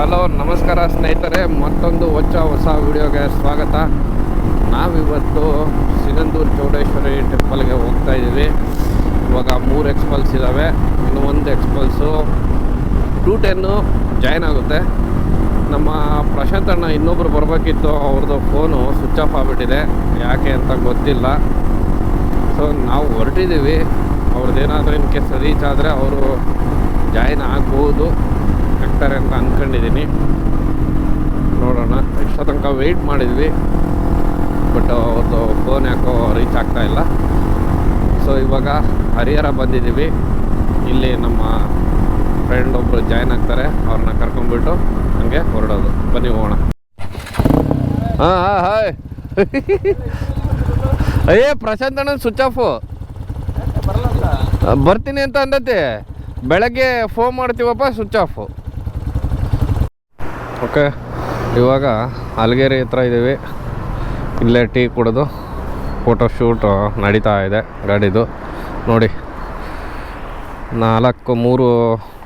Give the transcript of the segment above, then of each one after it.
Hello, ನಮಸ್ಕಾರ ಸ್ನೇಹಿತರೆ. ಮತ್ತೊಂದು ಹೊಚ್ಚ ಹೊಸ ವಿಡಿಯೋಗೆ ಸ್ವಾಗತ. ನಾವಿವತ್ತು ಸಿಗಂದೂರು ಚೌಡೇಶ್ವರಿ ಟೆಂಪಲ್ಗೆ ಹೋಗ್ತಾ ಇದ್ದೀವಿ. ಇವಾಗ ಮೂರು ಎಕ್ಸ್ಪಲ್ಸ್ ಇದ್ದಾವೆ ಇನ್ನು ಒಂದು ಎಕ್ಸ್ಪಲ್ಸು ಟೂ ಟೆನ್ನು ಜಾಯ್ನ್ ಆಗುತ್ತೆ. ನಮ್ಮ ಪ್ರಶಾಂತ್ ಅಣ್ಣ ಇನ್ನೊಬ್ರು ಬರಬೇಕಿತ್ತು ಅವ್ರದ್ದು ಫೋನು ಸ್ವಿಚ್ ಆಫ್ ಆಗಿಬಿಟ್ಟಿದೆ. ಯಾಕೆ ಅಂತ ಗೊತ್ತಿಲ್ಲ. ಸೊ ನಾವು ಹೊರಟಿದ್ದೀವಿ. ಅವ್ರದ್ದೇನಾದರೂ ಇನ್ ಕೇಸ್ ರೀಚ್ ಆದರೆ ಅವರು ಜಾಯ್ನ್ ಆಗ್ಬೋದು. ಆಗ್ತಾರೆ ಅಂತ ಅಂದ್ಕೊಂಡಿದ್ದೀನಿ ನೋಡೋಣ. ಇಷ್ಟೋ ತನಕ ವೆಯ್ಟ್ ಮಾಡಿದ್ವಿ. ಬಟ್ ಅವ್ರದ್ದು ಫೋನ್ ಯಾಕೋ ರೀಚ್ ಆಗ್ತಾ ಇಲ್ಲ. ಸೊ ಇವಾಗ ಹರಿಹರ ಬಂದಿದ್ದೀವಿ. ಇಲ್ಲಿ ನಮ್ಮ ಫ್ರೆಂಡ್ ಒಬ್ಬರು ಜಾಯ್ನ್ ಆಗ್ತಾರೆ. ಅವ್ರನ್ನ ಕರ್ಕೊಂಡ್ಬಿಟ್ಟು ಹಂಗೆ ಹೊರಡೋದು. ಬನ್ನಿ ಹೋಗೋಣ. ಹಾಂ ಹಾಂ ಹಾಯ್ ಅಯ್ಯೇ ಪ್ರಶಾಂತ್ ಅಣ್ಣ ಸ್ವಿಚ್ ಆಫು ಬರ್ತೀನಿ ಅಂತ ಅಂದತೆ ಬೆಳಗ್ಗೆ ಫೋನ್ ಮಾಡ್ತೀವಪ್ಪ ಸ್ವಿಚ್ ಆಫು ಓಕೆ, ಇವಾಗ ಅಲ್ಗೇರಿ ಹತ್ರ ಇದ್ದೀವಿ ಇಲ್ಲೇ ಟೀ ಕುಡಿದು ಫೋಟೋ ಶೂಟ್ ನಡೀತಾ ಇದೆ ಗಾಡಿದು. ನೋಡಿ, ನಾಲ್ಕು ಮೂರು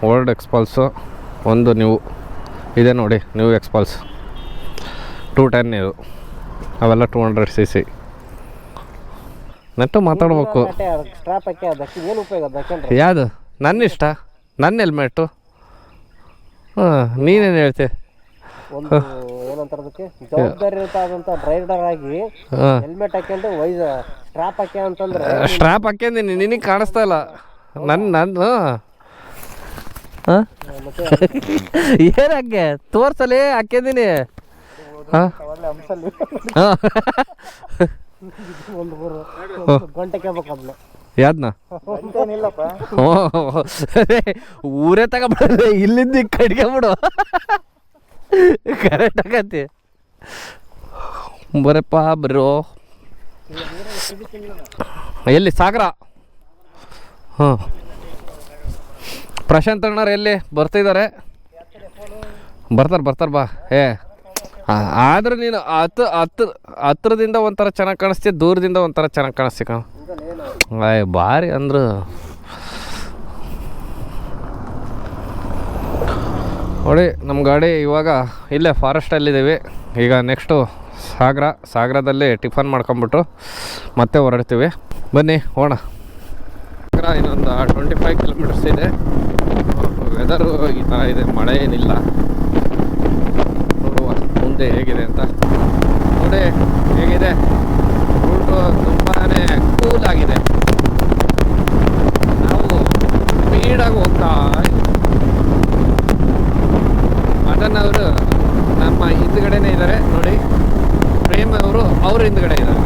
ಓಲ್ಡ್ ಎಕ್ಸ್ಪಲ್ಸು ಒಂದು ನೀವು ಇದೆ ನೋಡಿ ನ್ಯೂ ಎಕ್ಸ್ಪಲ್ಸ್ ಟೂ ಟೆನ್ ಇದು. ಅವೆಲ್ಲ ಟೂ ಹಂಡ್ರೆಡ್ ಸಿ ಸಿ ನೆಟ್ಟು ಮಾತಾಡ್ಬೇಕು. ಯಾವುದು? ನನ್ನ ಇಷ್ಟ ನನ್ನ ಹೆಲ್ಮೆಟ್ಟು ಹಾಂ, ನೀನೇನು ಹೇಳ್ತಿ? ಒಂದು ಏನಂತಾರ ಅದಕ್ಕೆ? ಜವಾಬ್ದಾರಿಯುತವಾದಂತ ಡ್ರೈವರ್ ಆಗಿ ಹೆಲ್ಮೆಟ್ ಹಾಕೊಂಡು ವೈಸ್ ಸ್ಟ್ರಾಪ್ ಹಾಕಿ ಅಂತಂದ್ರೆ ಸ್ಟ್ರಾಪ್ ಹಾಕ್ಯಂದಿನಿ ನಿನಗೆ ಕಾಣಿಸ್ತಾ ಇಲ್ಲ. ನನ್ನ ಮತ್ತೆ ಏನು ಹಂಗೆ ತೋರ್ಸಲಿ ಹಾಕ್ಯಂದಿನಿ. ಓ ಊರೇ ತಗೊಂಡ್ಬಿಡ ಇಲ್ಲಿಂದ ಕಡೆಗೆ ಬಿಡು. ಕರೆಕ್ಟ್ ಆಗತ್ತೆ. ಬರಪ್ಪ ಬರೋ. ಎಲ್ಲಿ ಸಾಗರ? ಹಾಂ. ಪ್ರಶಾಂತ್ ಅಣ್ಣವ್ರು ಎಲ್ಲಿ? ಬರ್ತಿದ್ದಾರೆ ಬರ್ತಾರೆ ಬರ್ತಾರೆ, ಬಾ. ಏ. ಆದ್ರೆ ನೀನು ಹತ್ತು ಹತ್ರ ಹತ್ರದಿಂದ ಒಂಥರ ಚೆನ್ನಾಗಿ ಕಾಣಿಸ್ತೀಯ, ದೂರದಿಂದ ಒಂಥರ ಚೆನ್ನಾಗಿ ಕಾಣಿಸ್ತೀಯ ಕಣ? ಭಾರಿ ಅಂದ್ರು. ನೋಡಿ ನಮ್ಮ ಗಾಡಿ ಇವಾಗ ಇಲ್ಲೇ ಫಾರೆಸ್ಟಲ್ಲಿದ್ದೀವಿ ಈಗ ನೆಕ್ಸ್ಟು ಸಾಗರ, ಸಾಗರದಲ್ಲಿ ಟಿಫನ್ ಮಾಡ್ಕೊಂಬಿಟ್ಟು ಮತ್ತೆ ಹೊರಡ್ತೀವಿ. ಬನ್ನಿ ಹೋಣ ಸಾಗರ ಇನ್ನೊಂದು ಟ್ವೆಂಟಿ ಫೈವ್ ಕಿಲೋಮೀಟರ್ಸ್ ಇದೆ. ವೆದರು ಈ ಥರ ಇದೆ, ಮಳೆ ಏನಿಲ್ಲ. ನೋಡುವ ಮುಂದೆ ಹೇಗಿದೆ ಅಂತ. ನೋಡಿ, ಹೇಗಿದೆ? ರೂಟು ತುಂಬಾ ಕೂಲ್ ಆಗಿದೆ. ನಾವು ಸ್ಪೀಡಾಗಿ ಹೋಗ್ತಾ ಮದನ್ ಅವರು ನಮ್ಮ ಹಿಂದ್ಗಡೆನೇ ಇದ್ದಾರೆ. ನೋಡಿ ಪ್ರೇಮ್ ಅವರು ಅವ್ರ ಹಿಂದ್ಗಡೆ ಇದ್ದಾರೆ.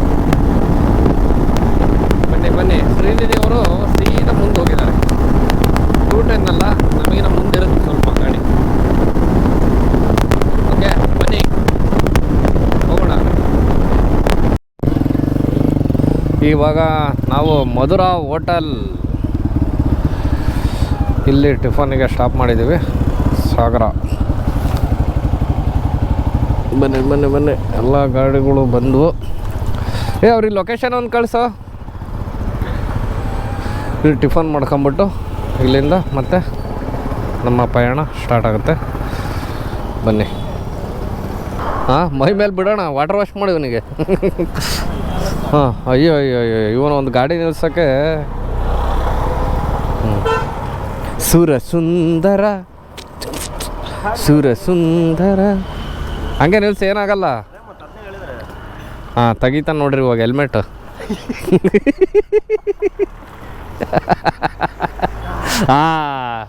ಬನ್ನಿ ಬನ್ನಿ. ಶ್ರೀನಿಧಿ ಅವರು ಸೀದಾ ಮುಂದೆ ಹೋಗಿದ್ದಾರೆ. ಟೂ ಟೆನ್ ಅಲ್ಲ ನಮಗಿನ ಮುಂದಿರುತ್ತೆ ಸ್ವಲ್ಪ ಗಾಡಿ. ಓಕೆ ಬನ್ನಿ. ಹೋಗೋಣ. ಇವಾಗ ನಾವು ಮಧುರಾ ಹೋಟೆಲ್ ಇಲ್ಲಿ ಟಿಫನ್ಗೆ ಸ್ಟಾಪ್ ಮಾಡಿದ್ದೀವಿ. ಸಾಗರ. ಬನ್ನಿ ಬನ್ನಿ ಬನ್ನಿ. ಎಲ್ಲ ಗಾಡಿಗಳು ಬಂದವು. ಏ, ಅವ್ರಿಗೆ ಲೊಕೇಶನ್ ಒಂದು ಕಳಿಸೋ. ಇಲ್ಲಿ ಟಿಫನ್ ಮಾಡ್ಕೊಂಬಿಟ್ಟು ಇಲ್ಲಿಂದ ಮತ್ತೆ ನಮ್ಮ ಪಯಣ ಸ್ಟಾರ್ಟ್ ಆಗುತ್ತೆ. ಬನ್ನಿ. ಹಾಂ, ಮೈ ಮೇಲೆ ಬಿಡೋಣ ವಾಟರ್ ವಾಶ್ ಮಾಡಿ ಇವನಿಗೆ. ಹಾಂ, ಅಯ್ಯೋ ಅಯ್ಯೋ ಅಯ್ಯೋ ಇವನು ಒಂದು ಗಾಡಿ ನಿಲ್ಸೋಕ್ಕೆ. ಸುರ ಸುಂದರ ಸುರ ಸುಂದರ ಹಂಗೆ ನಿಲ್ಸಿ, ಏನಾಗಲ್ಲ. ಹಾಂ, ತೆಗಿತಾನೆ ನೋಡ್ರಿ ಇವಾಗ ಹೆಲ್ಮೆಟ್ ಹಾಂ.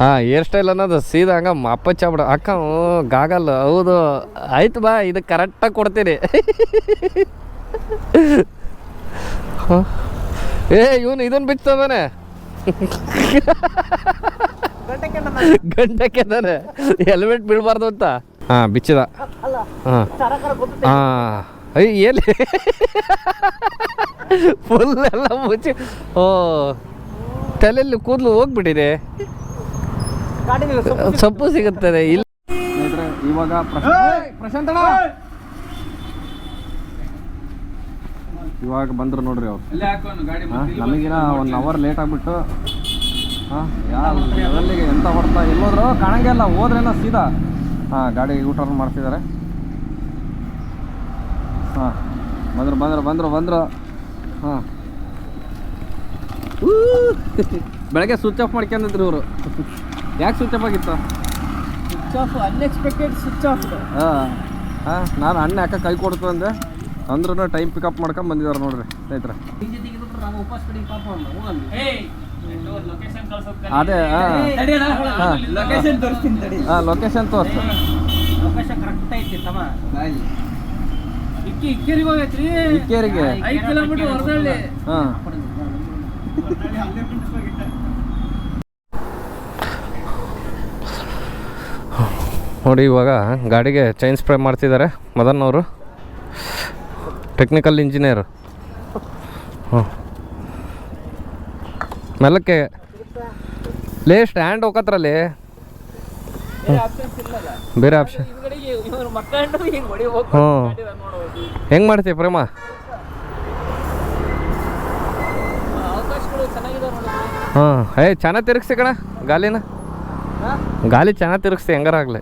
ಹಾಂ ಹೇರ್ ಸ್ಟೈಲ್ ಅನ್ನೋದು ಸೀದಾ ಹಂಗ ಅಪ್ಪಚ್ಚ ಬಿಡು. ಅಕ್ಕ ಗಾಗಲ್, ಹೌದು. ಆಯ್ತು ಬಾ, ಇದು ಕರೆಕ್ಟಾಗಿ ಕೊಡ್ತೀನಿ. ಹ? ಏ, ಇವನು ಇದನ್ನು ಬಿಚ್ಚದಾನೆ ಗಂಟಕ್ಕೆ ತಾನೆ? ಹೆಲ್ಮೆಟ್ ಬೀಳಬಾರ್ದು ಅಂತ? ಹಾಂ ಬಿಚ್ಚಿದ. ಹಾಂ. ಅಯ್ಯ ಎಲ್ಲಿ ಫುಲ್ ಎಲ್ಲ ಮುಚ್ಚಿ. ಓ ತಲೆಯಲ್ಲಿ ಕೂದಲು ಹೋಗ್ಬಿಟ್ಟಿದೆ. ಸೊಪ್ಪು ಸಿಗುತ್ತದೆ. ಇಲ್ಲ ಇವಾಗ ಪ್ರಶಾಂತ ಇವಾಗ ಬಂದ್ರು ನೋಡ್ರಿ ಅವ್ರು. ನಮಗಿನ ಒನ್ ಅವರ್ ಲೇಟ್ ಆಗ್ಬಿಟ್ಟು ಹಾಂ ಲೆವೆಲ್ಲಿಗೆ ಎಂತ ಹೊಡ್ತಾ ಎಲ್ಲೋದ್ರು ಕಾಣಂಗೆ ಇಲ್ಲ ಹೋದ್ರೇನೋ ಸೀದಾ. ಹಾಂ ಗಾಡಿ ಯೂ ಟರ್ನ್ ಮಾಡ್ತಿದ್ದಾರೆ. ಹಾಂ ಬಂದ್ರು ಬಂದರು ಬಂದರು ಬಂದರು. ಹಾಂ. ಬೆಳಗ್ಗೆ ಸ್ವಿಚ್ ಆಫ್ ಮಾಡ್ಕೊಂಡಿದ್ರು ಇವರು. ಯಾಕೆ ಸ್ವಿಚ್ ಆಫ್ ಆಗಿತ್ತು? Switch off unexpected switch off ಹಾಂ ಹಾಂ ನಾನು ಅಣ್ಣ ಯಾಕೆ ಕೈ ಕೊಡ್ತು ಅಂದೆ. ಅಂದ್ರೂ ಟೈಮ್ ಪಿಕಪ್ ಮಾಡ್ಕೊಂಡು ಬಂದಿದ್ದಾರೆ ನೋಡ್ರಿ ಸ್ನೇಹಿತರೆ. ಅದೇ ಹಾಂ. ಹಾಂ ಲೊಕೇಶನ್ ತೋರಿಸ್ತೀನಿ ತಡಿ. ಹಾಂ ಲೊಕೇಶನ್ ಲೊಕೇಶನ್ ಕರೆಕ್ಟ್ ಐತಿ ತಮ್ಮ. ಇಕ್ಕಿ ಇಕ್ಕೇರಿಗೆ ಹೋಗೈತ್ರಿ. ಇಕ್ಕೇರಿಗೆ. ಐದು ಕಿಲೋಮೀಟರ್ ಹೊರದಳ್ಳಿ ಹಾಂ. ನೋಡಿ ಇವಾಗ ಗಾಡಿಗೆ ಚೈನ್ ಸ್ಪ್ರೇ ಮಾಡ್ತಿದ್ದಾರೆ ಮದನ್ ಅವರು. ಟೆಕ್ನಿಕಲ್ ಇಂಜಿನಿಯರ್ ಹ್ಞೂ ಮೆಲ್ಲಕ್ಕೆ ಲೇ ಸ್ಟ್ಯಾಂಡ್ ಹೋಗತ್ರಲ್ಲಿ ಬೇರೆ ಆಪ್ಷನ್ ಹ್ಞೂ ಹೆಂಗೆ ಮಾಡ್ತೀವಿ ಪ್ರೇಮ? ಹಾಂ ಏ ಚೆನ್ನಾಗಿ ತಿರುಗಿಸಿ ಕಣ ಗಾಲಿನ. ಗಾಲಿ ಚೆನ್ನಾಗಿ ತಿರುಗಿಸಿ ಹೆಂಗಾರ ಆಗಲಿ.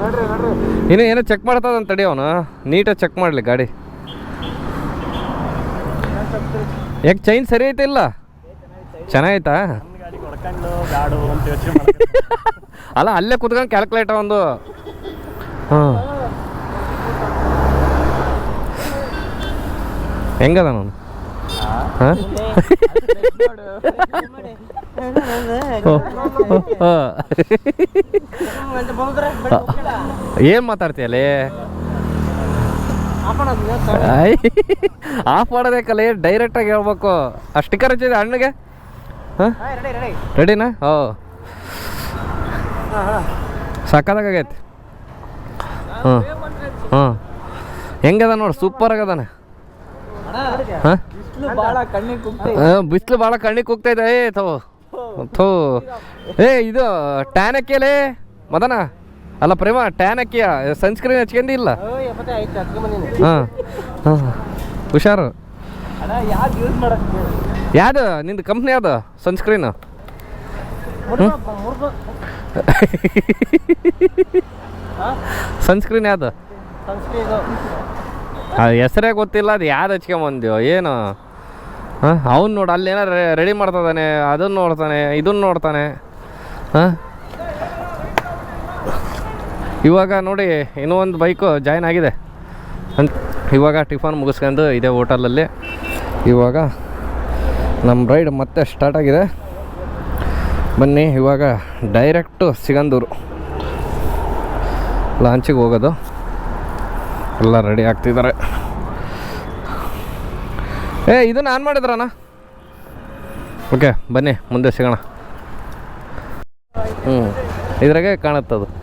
ನೋಡ್ರಿ ನೋಡ್ರಿ. ಇನ್ನು ಏನೋ ಚೆಕ್ ಮಾಡ್ತದಂತ ತಡಿ ಅವನು. ನೀಟಾಗಿ ಚೆಕ್ ಮಾಡಲಿ ಗಾಡಿ. ಯಾಕೆ ಚೈನ್ ಸರಿ ಐತೆ ಇಲ್ಲ? ಚೆನ್ನಾಗೈತಾ? ಅಲ್ಲ ಅಲ್ಲೇ ಕುತ್ಕೊಂಡು ಕ್ಯಾಲ್ಕುಲೇಟ ಒಂದು. ಹಾಂ. ಹೆಂಗದ ನಾನು? ಹಾಂ? ಏನು ಮಾತಾಡ್ತೀಯಲ್ಲೇ ಆಫ್ ಮಾಡೋದೇಕಲ್ಲ ಡೈರೆಕ್ಟಾಗಿ ಹೇಳ್ಬೇಕು. ಆ ಸ್ಟಿಕ್ಕರ್ ಹಚ್ಚಿದೆ ಹಣ್ಣಿಗೆ ಹಾಂ? ರೆಡಿನಾ ಓ. ಸಕ್ಕದಾಗೈತಿ ಹಾಂ. ಹಾಂ ಹೆಂಗದ ನೋಡಿ ಸೂಪರ್ ಆಗದಾನೆ. ಬಿಸಿಲು ಭಾಳ ಕಣ್ಣಿಗೆ ಕುಗ್ತೈತೆ ಏ ಥೋ ಥೋ. ಏ ಇದು ಟ್ಯಾನ್ ಮದನಾ ಮದನ? ಅಲ್ಲ ಪ್ರೇಮ ಟ್ಯಾನ್ ಹಾಕಿಯ? ಸನ್ಸ್ಕ್ರೀನ್ ಹಚ್ಕೊಂಡಿ ಇಲ್ಲ? ಮತ್ತೆ ಆಯ್ತು ಹಾಂ ಹಾಂ ಹುಷಾರು. ಯಾವ್ದು ನಿಂದು ಕಂಪ್ನಿ ಯಾವ್ದು? ಸನ್ಸ್ಕ್ರೀನ್ ಸನ್ಸ್ಕ್ರೀನ್ ಯಾವ್ದು? ಅದು ಹೆಸರೇ ಗೊತ್ತಿಲ್ಲ ಅದು ಯಾವ್ದು ಹಚ್ಕೊಂಬಂದ್ಯೋ ಏನು? ಹಾಂ ಅವ್ನು ನೋಡು ಅಲ್ಲಿ ಏನಾರು ರೆಡಿ ಇದ್ದಾನೆ ಅದನ್ನು ನೋಡ್ತಾನೆ ಇದನ್ನು ನೋಡ್ತಾನೆ. ಹಾಂ? ಇವಾಗ ನೋಡಿ, ಇನ್ನೂ ಒಂದು ಬೈಕು ಜಾಯ್ನ್ ಆಗಿದೆ. ಅಂತ ಇವಾಗ ಟಿಫನ್ ಮುಗಿಸ್ಕೊಂಡು ಇದೆ ಹೋಟೆಲಲ್ಲಿ. ಇವಾಗ ನಮ್ಮ ರೈಡ್ ಮತ್ತೆ ಸ್ಟಾರ್ಟ್ ಆಗಿದೆ. ಬನ್ನಿ, ಇವಾಗ ಡೈರೆಕ್ಟು ಸಿಗಂದೂರು. ಲಾಂಚಿಗೆ ಹೋಗೋದು. ಎಲ್ಲ ರೆಡಿ ಆಗ್ತಿದ್ದಾರೆ. ಏ, ಇದನ್ನು ಆನ್ ಮಾಡಿದ್ರಣ್ಣ? ಓಕೆ ಬನ್ನಿ, ಮುಂದೆ ಸಿಗೋಣ. ಹ್ಞೂ ಇದ್ರಾಗೆ ಕಾಣುತ್ತದು ಹಾಂ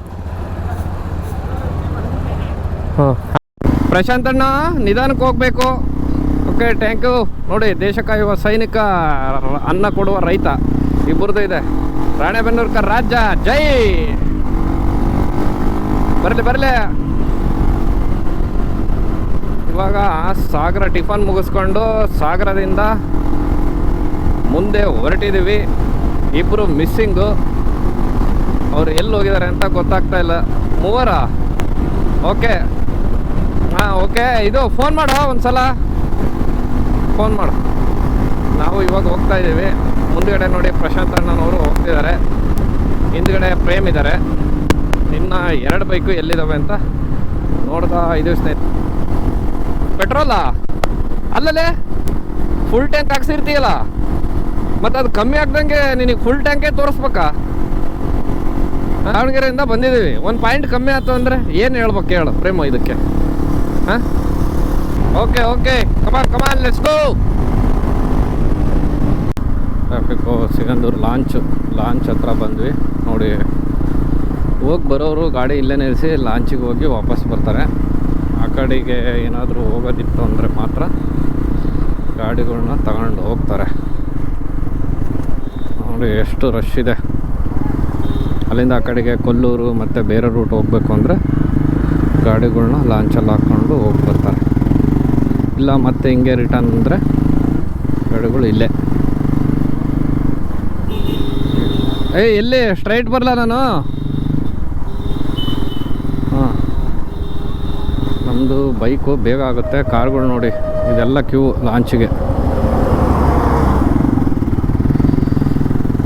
ಪ್ರಶಾಂತ್ ಅಣ್ಣ, ನಿಧಾನಕ್ಕೆ ಹೋಗ್ಬೇಕು. ಓಕೆ ಟ್ಯಾಂಕ್ ಯು ನೋಡಿ ದೇಶ ಸೈನಿಕ ಅನ್ನ ಕೊಡುವ ರೈತ ಇಬ್ಬರದ್ದು ಇದೆ. ರಾಣೆಬೆನ್ನೂರ್ಕ ರಾಜ್ಯ, ಜೈ! ಬರಲಿ ಬರಲಿ. ಇವಾಗ ಸಾಗರ ಟಿಫನ್ ಮುಗಿಸ್ಕೊಂಡು ಸಾಗರದಿಂದ ಮುಂದೆ ಹೊರಟಿದ್ದೀವಿ. ಇಬ್ಬರು ಮಿಸ್ಸಿಂಗು. ಅವ್ರು ಎಲ್ಲಿ ಹೋಗಿದ್ದಾರೆ ಅಂತ ಗೊತ್ತಾಗ್ತಾ ಇಲ್ಲ. ಮೂವರ? ಓಕೆ ಹಾಂ, ಓಕೆ. ಇದು ಫೋನ್ ಮಾಡು ಒಂದ್ಸಲ. ಫೋನ್ ಮಾಡು. ನಾವು ಇವಾಗ ಹೋಗ್ತಾ ಇದ್ದೀವಿ. ಮುಂದುಗಡೆ ನೋಡಿ ಪ್ರಶಾಂತ್ ಅಣ್ಣನವರು ಹೋಗ್ತಿದ್ದಾರೆ. ಹಿಂದ್ಗಡೆ ಪ್ರೇಮ್ ಇದ್ದಾರೆ. ಇನ್ನು ಎರಡು ಬೈಕು ಎಲ್ಲಿದ್ದಾವೆ ಅಂತ ನೋಡ್ತಾ ಇದು ಸ್ನೇಹಿತ. ಪೆಟ್ರೋಲಾ? ಅಲ್ಲಲ್ಲೇ? ಫುಲ್ ಟ್ಯಾಂಕ್ ಹಾಕ್ಸಿರ್ತೀಯಲ್ಲ? ಮತ್ತು ಅದು ಕಮ್ಮಿ ಆಗ್ದಂಗೆ ನಿನಗೆ ಫುಲ್ ಟ್ಯಾಂಕೇ ತೋರಿಸ್ಬೇಕಾ? ದಾವಣಗೆರೆಯಿಂದ ಬಂದಿದ್ದೀವಿ. ಒಂದು ಪಾಯಿಂಟ್ ಕಮ್ಮಿ ಆಯ್ತು ಅಂದರೆ ಏನು ಹೇಳ್ಬೇಕು ಹೇಳು ಪ್ರೇಮ ಇದಕ್ಕೆ. ಹಾಂ okay okay come on, let's go traffic Sigandur launch launch ಹತ್ರ ಬಂದ್ವಿ. ನೋಡಿ ಹೋಗಿ ಬರೋರು ಗಾಡಿ ಇಲ್ಲೇ ನಿಲ್ಲಿಸಿ ಲಾಂಚಿಗೆ ಹೋಗಿ ವಾಪಸ್ ಬರ್ತಾರೆ. ಆ ಕಡೆಗೆ ಏನಾದರೂ ಹೋಗೋದಿತ್ತು ಅಂದರೆ ಮಾತ್ರ ಗಾಡಿಗಳನ್ನ ತಗೊಂಡು ಹೋಗ್ತಾರೆ. ನೋಡಿ ಎಷ್ಟು ರಶ್ ಇದೆ. ಅಲ್ಲಿಂದ ಆ ಕಡೆಗೆ ಕೊಲ್ಲೂರು ಮತ್ತು ಬೇರೆ ರೂಟ್ ಹೋಗಬೇಕು ಅಂದರೆ ಗಾಡಿಗಳ್ನ ಲಾಂಚಲ್ಲಿ ಹಾಕ್ಕೊಂಡು ಹೋಗ್ಬರ್ತಾರೆ. ಇಲ್ಲ, ಮತ್ತೆ ಹಿಂಗೆ ರಿಟರ್ನ್ ಅಂದರೆ ಗಾಡಿಗಳು ಇಲ್ಲೇ. ಏ, ಎಲ್ಲಿ? ಸ್ಟ್ರೈಟ್ ಬರಲ್ಲ ನಾನು? ಹಾಂ. ನಮ್ಮದು ಬೈಕು ಬೇಗ ಆಗುತ್ತೆ, ಕಾರ್ಗಳು ನೋಡಿ, ಇದೆಲ್ಲ ಕ್ಯೂ ಲಾಂಚಿಗೆ.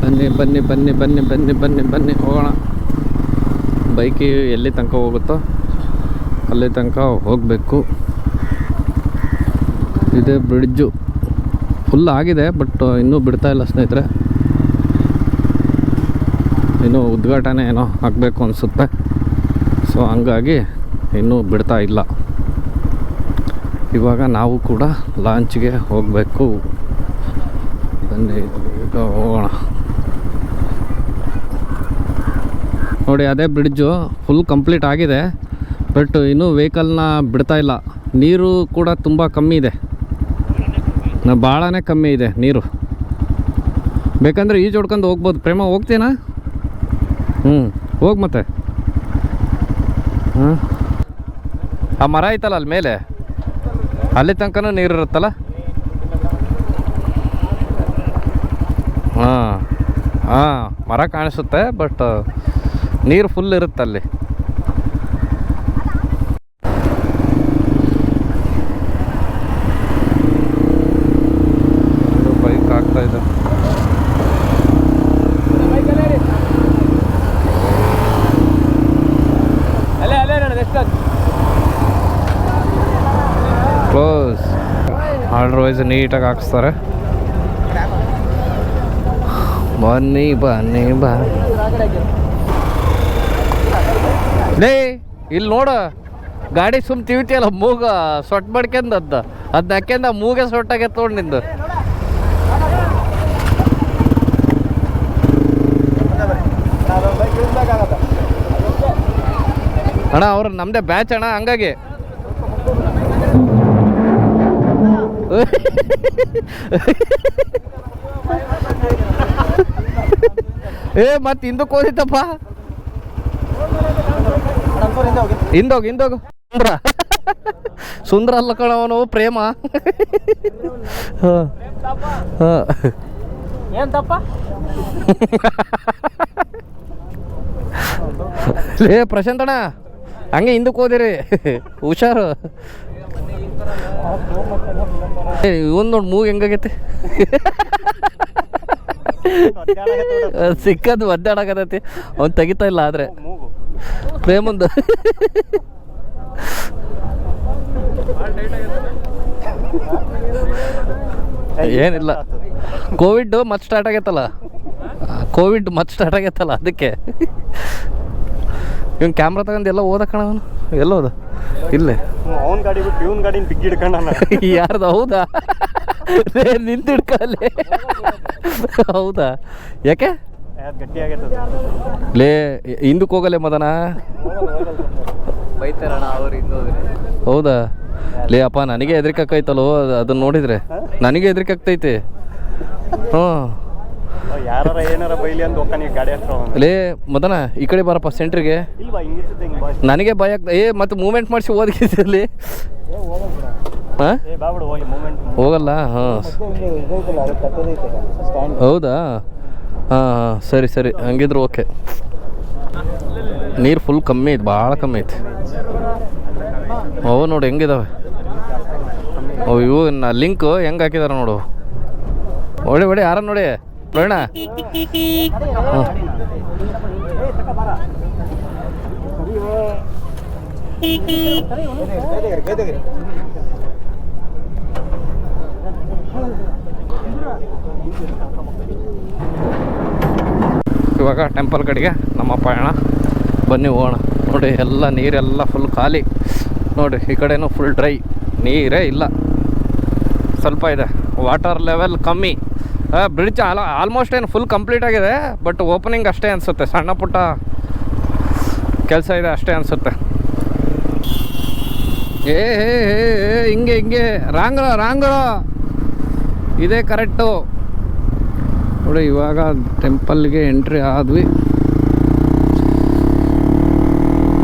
ಬನ್ನಿ ಬನ್ನಿ ಬನ್ನಿ ಬನ್ನಿ ಬನ್ನಿ ಬನ್ನಿ ಬನ್ನಿ, ಹೋಗೋಣ. ಬೈಕಿ ಎಲ್ಲಿ ತನಕ ಹೋಗುತ್ತೋ? ಅಲ್ಲಿ ತನಕ ಹೋಗಬೇಕು. ಇದೇ ಬ್ರಿಡ್ಜು. ಫುಲ್ ಆಗಿದೆ ಬಟ್ ಇನ್ನೂ ಬಿಡ್ತಾ ಇಲ್ಲ ಸ್ನೇಹಿತರೆ. ಇನ್ನೂ ಉದ್ಘಾಟನೆ ಏನೋ ಆಗಬೇಕು ಅನಿಸುತ್ತೆ. ಸೊ ಹಂಗಾಗಿ ಇನ್ನೂ ಬಿಡ್ತಾ ಇಲ್ಲ. ಇವಾಗ ನಾವು ಕೂಡ ಲಾಂಚ್ಗೆ ಹೋಗಬೇಕು. ಬನ್ನಿ, ಈಗ ಹೋಗೋಣ. ನೋಡಿ, ಅದೇ ಬ್ರಿಡ್ಜು ಫುಲ್ ಕಂಪ್ಲೀಟ್ ಆಗಿದೆ. ಬಟ್ ಇನ್ನೂ ವೆಹಿಕಲ್ನ ಬಿಡ್ತಾ ಇಲ್ಲ. ನೀರು ಕೂಡ ತುಂಬ ಕಮ್ಮಿ ಇದೆ. ಭಾಳನೇ ಕಮ್ಮಿ ಇದೆ ನೀರು. ಬೇಕಂದರೆ ಈಜು ಹೊಡ್ಕೊಂಡು ಹೋಗ್ಬೋದು. ಪ್ರೇಮ ಹೋಗ್ತೀನಾ ಹ್ಞೂ, ಹೋಗಿ ಮತ್ತೆ. ಆ ಮರ ಐತಲ್ಲ ಅಲ್ಲಿ ಮೇಲೆ? ಅಲ್ಲಿ ತನಕನೂ ನೀರು ಇರುತ್ತಲ್ಲ? ಹಾಂ ಹಾಂ, ಮರ ಕಾಣಿಸುತ್ತೆ, ಬಟ್, ನೀರು ಫುಲ್ ಇರುತ್ತೆ ಅಲ್ಲಿ ಬೈಕ್ ಆಗ್ತಾ ಇದೆ ಅಲ್ಲೇ ಅಲ್ಲೇ ನೋಡಿ ಎಷ್ಟು ಕ್ಲೋಸ್ ಆರ್ಡರ್ ವೈಸ್ ನೀಟಾಗಿ ಹಾಕಿಸ್ತಾರೆ. ಬನ್ನಿ ಬನ್ನಿ, ಬೇ ಇಲ್ಲಿ ನೋಡ, ಗಾಡಿ ಸುಮ್ ತಿವಿತಿಯಲ್ಲ ಮೂಗ ಸೊಟ್ ಮಾಡ್ಕೊಂಡ್ ಅದ್ದ ಅದ್ ಹಾಕ್ಯಂದ ಮೂಗೆ ಸೊಟ್ಟಾಗೆ ತೊಗೊಂಡು ನಿಂದು. ಅಣ್ಣ, ಅವ್ರು ನಮ್ದೇ ಬ್ಯಾಚ್ ಅಣ್ಣ, ಹಂಗಾಗಿ. ಏ ಮತ್ತೆ ಹಿಂದಕ್ಕೆ ಹೋದಿತ್ತಪ್ಪ. ಹಿಂದೋಗಿ ಹಿಂದೋಗು. ಸುಂದ್ರ. ಸುಂದ್ರ ಅಲ್ಲ ಕಣವನು ಪ್ರೇಮ. ಲೇ ಪ್ರಶಾಂತ್ ಅಣ್ಣ ಹಂಗೆ ಹಿಂದಕ್ಕೆ ಹೋದಿರಿ. ಹುಷಾರು. ಇವನ್ ನೋಡಿ ಮೂಗ್ ಹೆಂಗಾಗೈತೆ? ಸಿಕ್ಕದು ಒದ್ದಾಡಕತೈತಿ ಅವ್ನು ತೆಗಿತಾ ಇಲ್ಲ ಆದ್ರೆ. ಪ್ರೇಮಂದು ಏನಿಲ್ಲ. ಕೋವಿಡ್ ಮತ್ತೆ ಸ್ಟಾರ್ಟ್ ಆಗೈತಲ್ಲ? ಕೋವಿಡ್ ಮತ್ತೆ ಸ್ಟಾರ್ಟ್ ಆಗೈತಲ್ಲ, ಅದಕ್ಕೆ. ಇವ್ನು ಕ್ಯಾಮ್ರಾ ತಗೊಂಡು ಎಲ್ಲ ಓದ ಕಣ ಎಲ್ಲ ಹೋದ? ಇಲ್ಲೇ. ಅವನ್ ಗಾಡಿ ಬಿಟ್ಟು ಇವನ್ ಗಾಡಿನ ಬಿಗ್ ಹಿಡ್ಕೊಂಡ ಯಾರ್ದು? ಹೌದಾ? ಲೇ, ನಿಂತು ಹಿಡ್ಕಲ್ಲೇ ಹೌದಾ? ಯಾಕೆ? ಲೇ ಹಿಂದಕ್ಕೆ ಹೋಗಲ್ಲ ಮದನ? ಬೈತಾರಣ ಅವ್ರು ಹಿಂದೆ ಹೌದಾ? ಲೇ ಅಪ್ಪ ನನಗೆ ಹೆದರಿಕೆ ಆಕೈತಲ್ಲೋ ಅದನ್ನ ನೋಡಿದ್ರೆ. ನನಗೆ ಹೆದರಿಕೆ ಆಗ್ತೈತೆ. ಹ್ಞೂ ಯಾರ ಏನಾರ ಬೈಲಿ ಅಂತ ಹೋಗ್ತಾನೆ ಈ ಗಾಡಿ ಹತ್ರ ಲೇ ಮದನ ಈ ಕಡೆ ಬಾರಪ್ಪ ಸೆಂಟ್ರಿಗೆ. ಇಲ್ವಾ ಹಿಂಗ್ ನನಗೆ ಭಯ ಆಗ್ತ ಏ ಮತ್ತೆ ಮೂಮೆಂಟ್ ಮಾಡಿಸಿ ಹೋಗಲ್ಲ ಹಾಂ? ಏ ಬಾಬಿಡು ಹೋಗಿ ಮೂಮೆಂಟ್ ಹೋಗಲ್ಲ? ಹಾಂ. ಹೌದಾ? ಹಾಂ ಹಾಂ ಸರಿ ಸರಿ. ಹಂಗಿದ್ರು ಓಕೆ. ನೀರು ಫುಲ್ ಕಮ್ಮಿ ಐತೆ ಭಾಳ ಕಮ್ಮಿ ಐತೆ. ಅವು ನೋಡಿ ಹೆಂಗಿದಾವೆ. ಅವು ಇವು ಲಿಂಕ್ ಹೆಂಗೆ ಹಾಕಿದಾರೆ ನೋಡು. ಒಳ್ಳೆ ಒಳ್ಳೆ ಯಾರ ನೋಡಿ. ಹಾಂ ಇವಾಗ ಟೆಂಪಲ್ ಕಡೆಗೆ ನಮ್ಮ ಪಯಣ ಬನ್ನಿ ಹೋಗೋಣ. ನೋಡಿ, ಎಲ್ಲ ನೀರೆಲ್ಲ ಫುಲ್ ಖಾಲಿ. ನೋಡಿ, ಈ ಕಡೆನೂ ಫುಲ್ ಡ್ರೈ ನೀರೇ ಇಲ್ಲ. ಸ್ವಲ್ಪ ಇದೆ. ವಾಟರ್ ಲೆವೆಲ್ ಕಮ್ಮಿ. ಬ್ರಿಡ್ಜ್ ಆಲ್ ಆಲ್ಮೋಸ್ಟ್ ಏನು ಫುಲ್ ಕಂಪ್ಲೀಟ್ ಆಗಿದೆ ಬಟ್ ಓಪನಿಂಗ್ ಅಷ್ಟೇ ಅನಿಸುತ್ತೆ. ಸಣ್ಣ ಪುಟ್ಟ ಕೆಲಸ ಇದೆ ಅಷ್ಟೇ ಅನಿಸುತ್ತೆ. ಏ ಹೇ ಹೇ ಹಿಂಗೆ ಹಿಂಗೆ. ರಾಂಗ್ರ ರಾಂಗ್ರ. ಇದೇ ಕರೆಕ್ಟು ನೋಡಿ, ಇವಾಗ ಟೆಂಪಲ್ಗೆ ಎಂಟ್ರಿ ಆದ್ವಿ.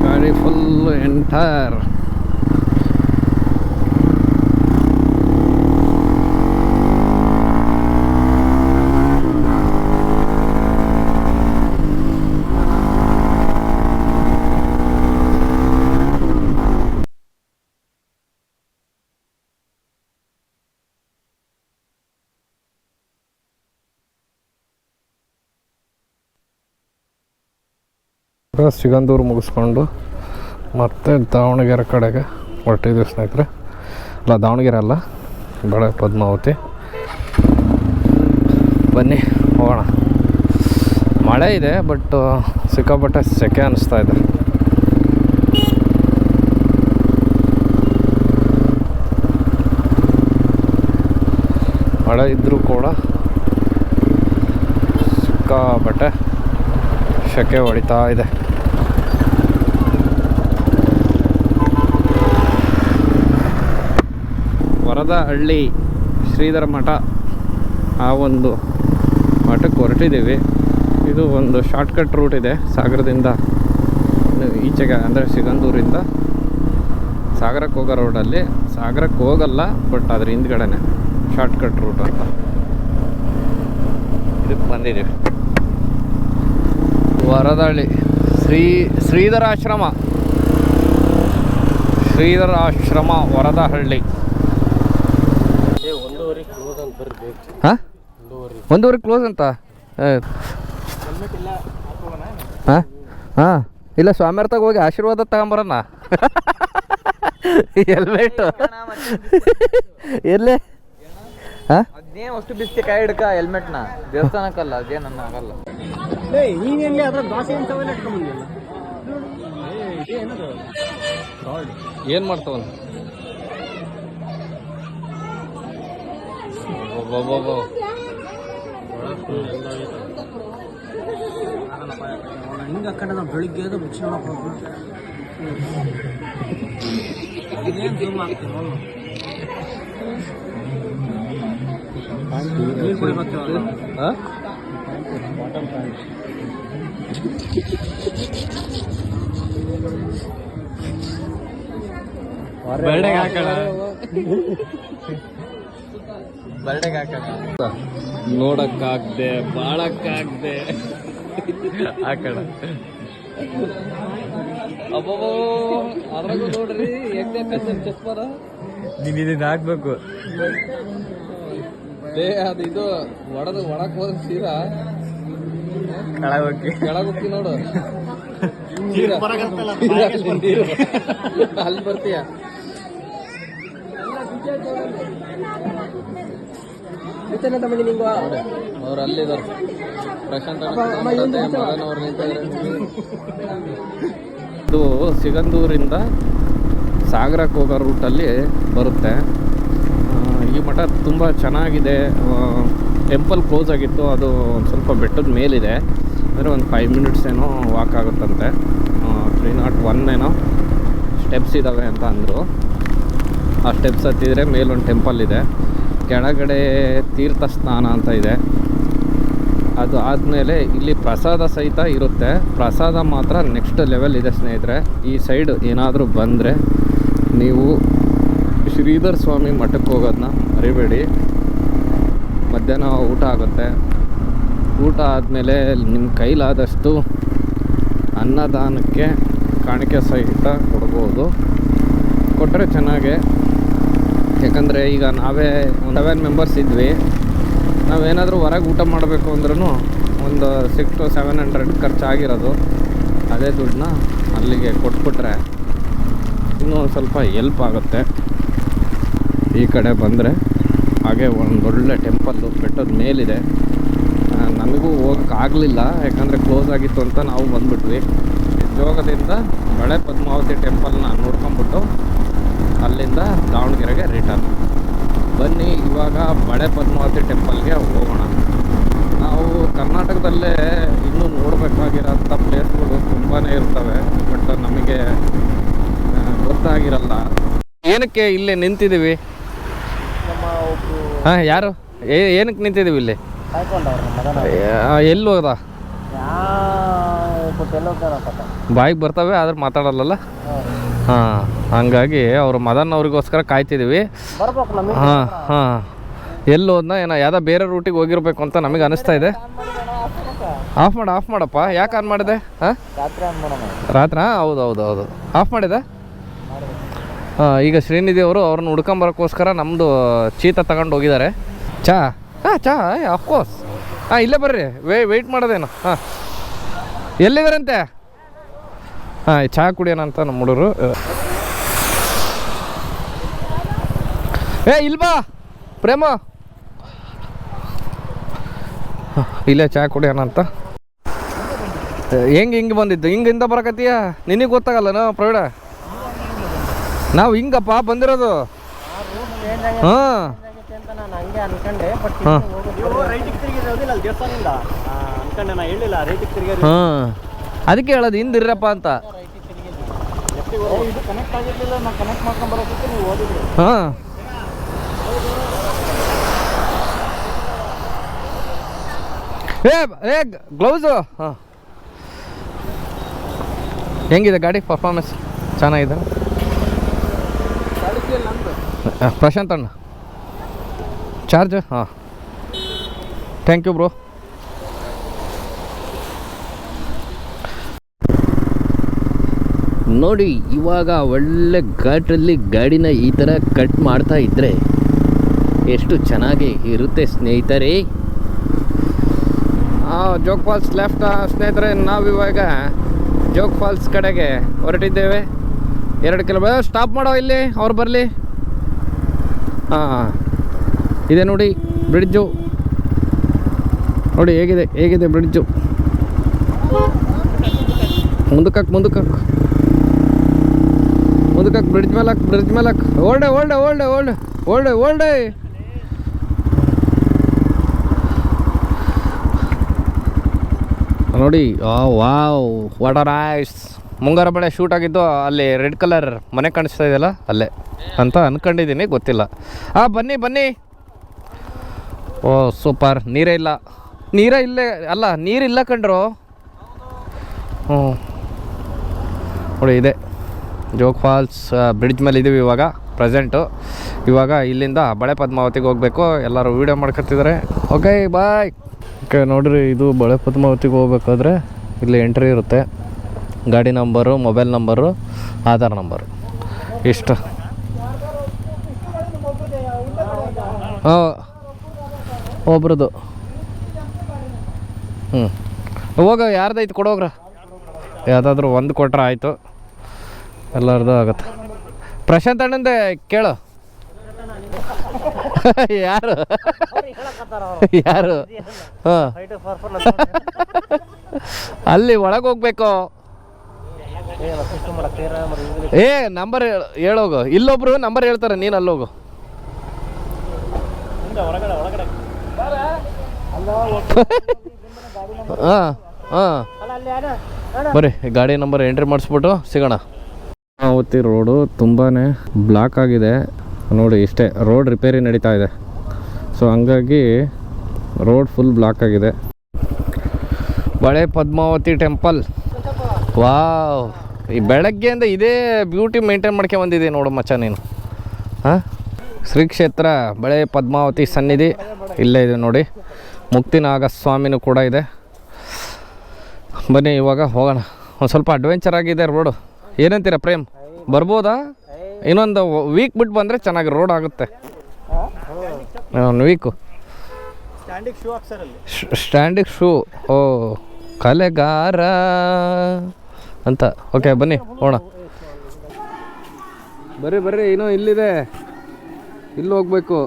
ಗಾಡಿ ಫುಲ್ ಎಂಟರ್ ಸಿಗಂದೂರು ಮುಗಿಸ್ಕೊಂಡು ಮತ್ತೆ ದಾವಣಗೆರೆ ಕಡೆಗೆ ಹೊರಟಿದ್ವಿ ಸ್ನೇಹಿತರೆ. ಅಲ್ಲ, ದಾವಣಗೆರೆ ಅಲ್ಲ ಬಳೆ ಪದ್ಮಾವತಿ. ಬನ್ನಿ, ಹೋಗೋಣ. ಮಳೆ ಇದೆ, ಬಟ್ ಸಿಕ್ಕಾಪಟ್ಟೆ ಸೆಕೆ ಅನ್ನಿಸ್ತಾ ಇದೆ. ಮಳೆ ಇದ್ದರೂ ಕೂಡ ಸಿಕ್ಕಾಪಟ್ಟೆ ಸೆಕೆ ಹೊಡಿತಾ ಇದೆ. ವರದಹಳ್ಳಿ ಶ್ರೀಧರ ಮಠ ಆ ಒಂದು ಮಠಕ್ಕೆ ಹೊರಟಿದ್ದೀವಿ. ಇದು ಒಂದು ಶಾರ್ಟ್ಕಟ್ ರೂಟ್ ಇದೆ. ಸಾಗರದಿಂದ ಈಚೆಗೆ ಅಂದರೆ ಸಿಗಂದೂರಿಂದ ಸಾಗರಕ್ಕೆ ಹೋಗೋ ರೋಡಲ್ಲಿ. ಸಾಗರಕ್ಕೆ ಹೋಗಲ್ಲ, ಬಟ್ ಅದ್ರ ಹಿಂದ್ಗಡೆನೆ ಶಾರ್ಟ್ಕಟ್ ರೂಟ್ ಅಂತ. ಇದಕ್ಕೆ ಬಂದಿದ್ದೀವಿ. ವರದಳ್ಳಿ, ಶ್ರೀ ಶ್ರೀಧರ ಆಶ್ರಮ ಶ್ರೀಧರ ಆಶ್ರಮ ವರದಹಳ್ಳಿ ಒಂದೂವರೆ ಕ್ಲೋಸ್ ಅಂತ ಬರ್ಬೇಕು ಹಾಂ? ಒಂದೂವರೆ ಕ್ಲೋಸ್ ಅಂತ? ಹಾಂ? ಹಾಂ. ಇಲ್ಲ ಸ್ವಾಮಿಯರ್ತಾಗ ಹೋಗಿ ಆಶೀರ್ವಾದ ತಗೊಂಬರೋಣ. ಹೆಲ್ಮೆಟ್ ಎಲ್ಲೇ? ಹಾಂ? ಅದೇನ್ ಅಷ್ಟು ಬಿಸ್ತಿ ಕೈ ಹಿಡ್ಕ ಹೆಲ್ಮೆಟ್ನ ದೇವಸ್ಥಾನಕ್ಕಲ್ಲ ಅದೇ ನನ್ನ ಆಗಲ್ಲ. ಏನು ಮಾಡ್ತಾವ ಹಿಂಗೆ ಆ ಕಡೆ ನಾವು ಬೆಳಿಗ್ಗೆ ಅದು ಭಿಕ್ಷೆ ಮಾಡಕ್ಕೆ ಇದೇನು ಜೂಮ್ ಆಗ್ತೀವಿ ನೀರು ಕುಡಿಬೇಕಲ್ಲ ಹಾಂ ಬೆಳ್ಳಿಗೆ ಹಾಕೋಣ. ಬರ್ಡೆಗೆ ಆಗದೆ ನೋಡಕ್ಕಾಗ್ದೆ ಬಾಳಕ್ಕಾಗ್ದೆ. ಹಾಕಣ. ಅಬ್ಬಬ್ಬೋ ಅದ್ರಾಗ ನೋಡ್ರಿ ಹೆಂಗೆ ಚಸ್ಮಾರ ನೀನು ಇದನ್ನ ಹಾಕ್ಬೇಕು. ಏ ಅದು ಇದು ಒಡದು ಒಡಕ್ ಹೋದ ಸೀರಾ ಕೆಳಗೆ ಹೋಗಿ ಕೆಳಗೆ ಹೋಗ್ತಿ ನೋಡು ಅಲ್ಲಿ ಸೀದಾ ಅವ್ರು ಅಲ್ಲಿದ್ದಾರೆ ಪ್ರಶಾಂತ್ ನಿಂತಿದ್ದಾರೆ. ಇದು ಸಿಗಂದೂರಿಂದ ಸಾಗರಕ್ಕೆ ಹೋಗೋ ರೂಟಲ್ಲಿ ಬರುತ್ತೆ. ಈ ಮಠ ತುಂಬ ಚೆನ್ನಾಗಿದೆ. ಟೆಂಪಲ್ ಕ್ಲೋಸ್ ಆಗಿತ್ತು. ಅದು ಒಂದು ಸ್ವಲ್ಪ ಬೆಟ್ಟದ ಮೇಲಿದೆ. ಅಂದರೆ ಒಂದು ಫೈವ್ ಮಿನಿಟ್ಸ್ ಏನೋ ವಾಕ್ ಆಗುತ್ತಂತೆ. ತ್ರೀ ನಾಟ್ ಒನ್ ಏನೋ ಸ್ಟೆಪ್ಸ್ ಇದ್ದಾವೆ ಅಂತ ಅಂದರು. ಆ ಸ್ಟೆಪ್ಸ್ ಹತ್ತಿದರೆ ಮೇಲೊಂದು ಟೆಂಪಲ್ ಇದೆ. ಕೆಳಗಡೆ ತೀರ್ಥ ಸ್ನಾನ ಅಂತ ಇದೆ. ಅದು ಆದಮೇಲೆ ಇಲ್ಲಿ ಪ್ರಸಾದ ಸಹಿತ ಇರುತ್ತೆ. ಪ್ರಸಾದ ಮಾತ್ರ ನೆಕ್ಸ್ಟ್ ಲೆವೆಲ್ ಇದೆ ಸ್ನೇಹಿತರೆ. ಈ ಸೈಡ್ ಏನಾದರೂ ಬಂದರೆ ನೀವು ಶ್ರೀಧರ್ ಸ್ವಾಮಿ ಮಠಕ್ಕೆ ಹೋಗೋದನ್ನ ಮರಿಬೇಡಿ. ಮಧ್ಯಾಹ್ನ ಊಟ ಆಗುತ್ತೆ. ಊಟ ಆದಮೇಲೆ ನಿಮ್ಮ ಕೈಲಾದಷ್ಟು ಅನ್ನದಾನಕ್ಕೆ ಕಾಣಿಕೆ ಸಹಿತ ಕೊಡ್ಬೋದು. ಕೊಟ್ಟರೆ ಚೆನ್ನಾಗೆ ಯಾಕಂದರೆ ಈಗ ನಾವೇ ಒಂದು ಸೆವೆನ್ ಮೆಂಬರ್ಸ್ ಇದ್ವಿ. ನಾವೇನಾದರೂ ಹೊರಗೆ ಊಟ ಮಾಡಬೇಕು ಅಂದ್ರೂ ಒಂದು ಸಿಕ್ಸ್ ಟು ಸೆವೆನ್ ಹಂಡ್ರೆಡ್ ಖರ್ಚಾಗಿರೋದು. ಅದೇ ದುಡ್ಡನ್ನ ಅಲ್ಲಿಗೆ ಕೊಟ್ಬಿಟ್ರೆ ಇನ್ನೂ ಒಂದು ಸ್ವಲ್ಪ ಎಲ್ಪ್ ಆಗುತ್ತೆ. ಈ ಕಡೆ ಬಂದರೆ ಹಾಗೆ ಒಂದು ಒಳ್ಳೆ ಟೆಂಪಲ್ಲು ಬೆಟ್ಟದ ಮೇಲಿದೆ. ನಮಗೂ ಹೋಗೋಕ್ಕಾಗಲಿಲ್ಲ ಯಾಕಂದರೆ ಕ್ಲೋಸ್ ಆಗಿತ್ತು ಅಂತ ನಾವು ಬಂದ್ಬಿಟ್ವಿ. ಜೋಗದಿಂದ ಬಳೆ ಪದ್ಮಾವತಿ ಟೆಂಪಲ್ನ ನೋಡ್ಕೊಂಬಿಟ್ಟು ಅಲ್ಲಿಂದ ದಾವಣಗೆರೆಗೆ ರಿಟರ್ನ್ ಬನ್ನಿ ಇವಾಗ ಬಳೆ ಪದ್ಮಾವತಿ ಟೆಂಪಲ್ಗೆ ಹೋಗೋಣ. ನಾವು ಕರ್ನಾಟಕದಲ್ಲೇ ಇನ್ನೂ ನೋಡಬೇಕಾಗಿರೋಂಥ ಪ್ಲೇಸ್ಗಳು ತುಂಬಾ ಇರ್ತವೆ ಬಟ್ ನಮಗೆ ಗೊತ್ತಾಗಿರಲ್ಲ. ಏನಕ್ಕೆ ಇಲ್ಲಿ ನಿಂತಿದ್ದೀವಿ? ಹಾಂ ಯಾರು? ಏನಕ್ಕೆ ನಿಂತಿದ್ದೀವಿ ಇಲ್ಲಿ? ಎಲ್ಲಿ ಹೋದ? ಬಾಯಿಗೆ ಬರ್ತವೆ ಆದ್ರೆ ಮಾತಾಡಲ್ಲಲ್ಲ? ಹಾಂ ಹಂಗಾಗಿ ಅವ್ರ ಮದನ್ ಅವ್ರಿಗೋಸ್ಕರ ಕಾಯ್ತಿದ್ದೀವಿ ಹಾಂ ಹಾಂ. ಎಲ್ಲಿ ಹೋದ್ನ ಏನೋ ಯಾವುದೋ ಬೇರೆ ರೂಟಿಗೆ ಹೋಗಿರ್ಬೇಕು ಅಂತ ನಮಗೆ ಅನಿಸ್ತಾ ಇದೆ. ಆಫ್ ಮಾಡ ಆಫ್ ಮಾಡಪ್ಪ. ಯಾಕೆ ಆನ್ ಮಾಡಿದೆ? ಹಾಂ? ರಾತ್ರಿ ಹೌದು ಹೌದು ಹೌದು. ಆಫ್ ಮಾಡಿದೆ? ಹಾಂ ಈಗ ಶ್ರೀನಿಧಿ ಅವರು ಅವ್ರನ್ನ ಹುಡ್ಕೊಂಬರೋಕ್ಕೋಸ್ಕರ ನಮ್ಮದು ಚೀತ ತಗೊಂಡು ಹೋಗಿದ್ದಾರೆ. ಚಾ? ಹಾಂ ಚಾ ಅಫ್ಕೋರ್ಸ್ ಹಾಂ ಇಲ್ಲೇ ಬರ್ರಿ. ವೇ ವೆಯ್ಟ್ ಮಾಡೋದೇನು. ಹಾಂ. ಎಲ್ಲಿದ್ದಾರಂತೆ ಚಹಾ ಕುಡಿಯೋಣ ಅಂತ ನಮ್ಮ ಹುಡುಗರು ಏ ಇಲ್ಬಾ ಪ್ರೇಮ. ಇಲ್ಲೇ ಚಹಾ ಕುಡಿಯೋಣ ಅಂತ. ಹೆಂಗೆ ಹಿಂಗೆ ಬಂದಿದ್ದು? ಹಿಂಗಿಂದ ಬರಕತ್ತೀಯ? ನಿನಗೆ ಗೊತ್ತಾಗಲ್ಲ ಪ್ರವೀಣ? ನಾವು ಹಿಂಗಪ್ಪ ಬಂದಿರೋದು. ಹಾಂ. ಅದಕ್ಕೆ ಹೇಳೋದು ಹಿಂದಿರಪ್ಪ ಅಂತ. ಇದು ಕನೆಕ್ಟ್ ಆಗಿರ್ಲಿಲ್ಲ ನಾ ಕನೆಕ್ಟ್ ಮಾಡ್ಕೊಂಡ್ ಬರೋದಕ್ಕೆ ನೀವು ಓದಿದ್ರಿ. ಹಾಂ. ಏ ಏ ಗ್ಲೌಸು ಹಾಂ. ಹೆಂಗಿದೆ ಗಾಡಿ ಪರ್ಫಾರ್ಮೆನ್ಸ್ ಚೆನ್ನಾಗಿದೆ? ಪ್ರಶಾಂತ್ ಅಣ್ಣ. ಚಾರ್ಜ್ ಹಾಂ. ಥ್ಯಾಂಕ್ ಯು ಬ್ರೋ ನೋಡಿ, ಇವಾಗ ಒಳ್ಳೆ ಘಾಟಲ್ಲಿ ಗಾಡಿನ ಈ ಥರ ಕಟ್ ಮಾಡ್ತಾ ಇದ್ದರೆ ಎಷ್ಟು ಚೆನ್ನಾಗಿ ಇರುತ್ತೆ ಸ್ನೇಹಿತರೆ. ಜೋಗ್ ಫಾಲ್ಸ್ ಲೆಫ್ಟ್ ಸ್ನೇಹಿತರೆ ನಾವಿವಾಗ ಜೋಗ್ ಫಾಲ್ಸ್ ಕಡೆಗೆ ಹೊರಟಿದ್ದೇವೆ. ಎರಡು ಕಿಲೋಮೀಟರ್ ಸ್ಟಾಪ್ ಮಾಡೋ ಇಲ್ಲಿ, ಅವ್ರು ಬರಲಿ. ಹಾಂ ಇದೆ ನೋಡಿ ಬ್ರಿಡ್ಜು ನೋಡಿ, ಹೇಗಿದೆ ಹೇಗಿದೆ ಬ್ರಿಡ್ಜು ಮುಂದಕ್ಕೆ ಮುಂದಕ್ಕೆ ಮುಂದಕ್ಕೆ ಬ್ರಿಡ್ಜ್ ಮೇಲೆ ಹಾಕ್ ಬ್ರಿಡ್ಜ್ ಮೇಲೆ ಹಾಕ್ ಓಲ್ಡೆ ಓಲ್ಡೆ ಓಲ್ಡೆ ಓಲ್ಡೆ ಓಲ್ಡೆ ಓಲ್ಡೆ ನೋಡಿ ವಾವ್ ವಾಟ್ ಆರ್ ಐಸ್ ಮುಂಗಾರ ಬೆಳೆ ಶೂಟ್ ಆಗಿದ್ದು ಅಲ್ಲಿ ರೆಡ್ ಕಲರ್ ಮನೆ ಕಾಣಿಸ್ತಾ ಇದೆಯಲ್ಲ, ಅಲ್ಲೇ ಅಂತ ಅನ್ಕೊಂಡಿದ್ದೀನಿ, ಗೊತ್ತಿಲ್ಲ. ಹಾಂ ಬನ್ನಿ ಬನ್ನಿ. ಓ ಸೂಪರ್ ನೀರೇ ಇಲ್ಲ. ನೀರೇ ಇಲ್ಲೇ, ಅಲ್ಲ, ನೀರಿಲ್ಲ ಕಂಡ್ರು. ಹ್ಞೂ ನೋಡಿ, ಇದೆ. ಜೋಗ್ ಫಾಲ್ಸ್ ಬ್ರಿಡ್ಜ್ ಮೇಲೆ ಇದ್ದೀವಿ ಇವಾಗ ಪ್ರೆಸೆಂಟು ಇವಾಗ ಇಲ್ಲಿಂದ ಬಳೆ ಪದ್ಮಾವತಿಗೆ ಹೋಗಬೇಕು. ಎಲ್ಲರೂ ವೀಡಿಯೋ ಮಾಡ್ಕೊತಿದ್ದಾರೆ ಓಕೆ ಬಾಯ್ ಓಕೆ ನೋಡಿರಿ, ಇದು ಬಳೆ ಪದ್ಮಾವತಿಗೆ ಹೋಗ್ಬೇಕಾದ್ರೆ ಇಲ್ಲಿ ಎಂಟ್ರಿ ಇರುತ್ತೆ. ಗಾಡಿ number mobile number Aadhaar number ಇಷ್ಟು. ಹಾಂ ಒಬ್ರದ್ದು ಹ್ಞೂ ಹೋಗ, ಯಾರ್ದೈತೆ ಕೊಡೋಗ್ರ ಯಾವುದಾದ್ರೂ ಒಂದು ಕೊಟ್ರೆ ಆಯಿತು. ಎಲ್ಲರದು ಆಗತ್ತೆ. ಪ್ರಶಾಂತ್ ಅಣ್ಣಂದೆ ಕೇಳು. ಯಾರು? ಯಾರು? ಹಾಂ. ಅಲ್ಲಿ ಒಳಗೆ ಹೋಗ್ಬೇಕು. ಏ ನಂಬರ್ ಹೇಳೋಗು. ಇಲ್ಲೊಬ್ರು ನಂಬರ್ ಹೇಳ್ತಾರೆ ನೀನು ಅಲ್ಲೋಗು ಹಾಂ ಹಾಂ. ಬರ್ರಿ ಗಾಡಿ ನಂಬರ್ ಎಂಟ್ರಿ ಮಾಡಿಸ್ಬಿಟ್ಟು ಸಿಗೋಣ. ಅವತ್ತಿ ರೋಡು ತುಂಬಾ ಬ್ಲಾಕ್ ಆಗಿದೆ. ನೋಡಿ, ಇಷ್ಟೇ ರೋಡ್ ರಿಪೇರಿ ನಡೀತಾ ಇದೆ. ಸೊ ಹಂಗಾಗಿ ರೋಡ್ ಫುಲ್ ಬ್ಲಾಕ್ ಆಗಿದೆ. ಬಳೆ ಪದ್ಮಾವತಿ ಟೆಂಪಲ್. ವಾವ್! ಈ ಬೆಳಗ್ಗೆಯಿಂದ ಇದೇ ಬ್ಯೂಟಿ ಮೇಂಟೈನ್ ಮಾಡ್ಕೊಂಡು ಬಂದಿದೆ ನೋಡು ಮಚ್ಚ ನೀನು. ಹಾಂ? ಶ್ರೀ ಕ್ಷೇತ್ರ, ಬಳೆ ಪದ್ಮಾವತಿ ಸನ್ನಿಧಿ. ಇಲ್ಲೇ ಇದೆ ನೋಡಿ. ಮುಕ್ತಿನಾಗ ಸ್ವಾಮಿನೂ ಕೂಡ ಇದೆ. ಬನ್ನಿ, ಇವಾಗ ಹೋಗೋಣ. ಒಂದು ಸ್ವಲ್ಪ ಅಡ್ವೆಂಚರ್ ಆಗಿದೆ ರೋಡು. ಏನಂತೀರ ಪ್ರೇಮ್? ಬರ್ಬೋದಾ? ಇನ್ನೊಂದು ವೀಕ್ ಬಿಟ್ಟು ಬಂದರೆ ಚೆನ್ನಾಗಿ ರೋಡ್ ಆಗುತ್ತೆ. ಒಂದು ವೀಕು ಸ್ಟ್ಯಾಂಡಿಂಗ್ ಶೂ ಓ, ಕಲೆಗಾರ. ಅಂತ. ಓಕೆ ಬನ್ನಿ ಹೋಣ ಬರ್ರಿ ಬರ್ರಿ, ಇನ್ನೂ ಇಲ್ಲಿದೆ. ಇಲ್ಲಿ ಹೋಗ್ಬೇಕು.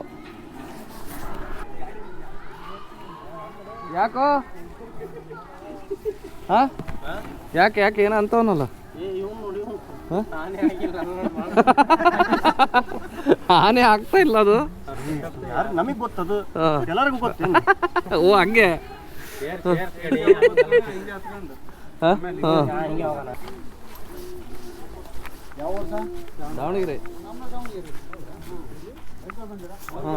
ಯಾಕೋ? ಹಾ? ಯಾಕೆ ಯಾಕೆ ಏನೋ ಅಂತವನಲ್ಲ ಆನೆ ಆಗ್ತಾ ಇಲ್ಲ ಅದು. ಯಾರು ನಮಗೆ ಗೊತ್ತದು. ಎಲ್ಲರಿಗೂ ಓ ಹಂಗೆ. ಹಾ? ಹಾ. ದಾವಣಗೆರೆ. ಹಾ.